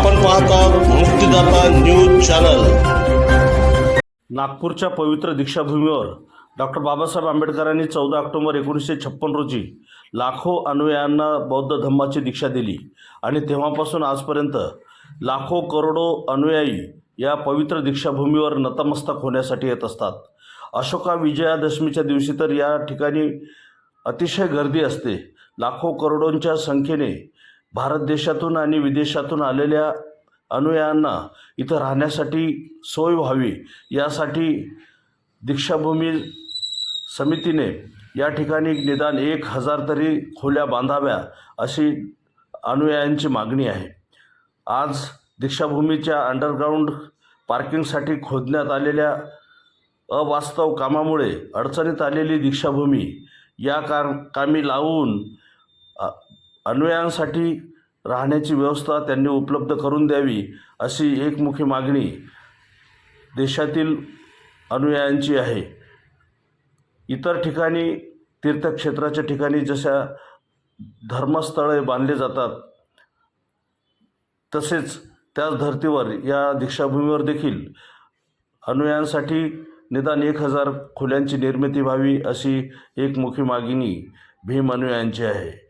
आपण मुक्तिदाता news channel. नागपूरच्या पवित्र दीक्षाभूमीवर डॉक्टर बाबासाहेब आंबेडकरांनी चौदा ऑक्टोबर एकोणीसशे छप्पन रोजी लाखो अनुयायांना बौद्ध धम्माची दीक्षा दिली आणि तेव्हापासून आजपर्यंत लाखो करोडो अनुयायी या पवित्र दीक्षाभूमीवर नतमस्तक होण्यासाठी येत असतात. अशोका विजयादशमीच्या दिवशी तर या ठिकाणी अतिशय गर्दी असते. लाखो करोडोंच्या संख्येने भारत देशातून आणि विदेशातून आलेल्या अनुयायांना इथं राहण्यासाठी सोय व्हावी यासाठी दीक्षाभूमी समितीने या ठिकाणी निदान एक हजार तरी खोल्या बांधाव्या अशी अनुयायांची मागणी आहे. आज दीक्षाभूमीच्या अंडरग्राऊंड पार्किंगसाठी खोदण्यात आलेल्या अवास्तव कामामुळे अडचणीत आलेली दीक्षाभूमी या कार कामी लावून अन्वयांसाठी राहण्याची व्यवस्था त्यांनी उपलब्ध करून द्यावी अशी एकमुखी मागणी देशातील अनुयायांची आहे. इतर ठिकाणी तीर्थक्षेत्राच्या ठिकाणी जशा धर्मस्थळे बांधले जातात तसेच त्याच धर्तीवर या दीक्षाभूमीवर देखील अनुयायांसाठी निदान एक हजार खोल्यांची निर्मिती व्हावी अशी एकमुखी मागणी भीम अनुयायांची आहे.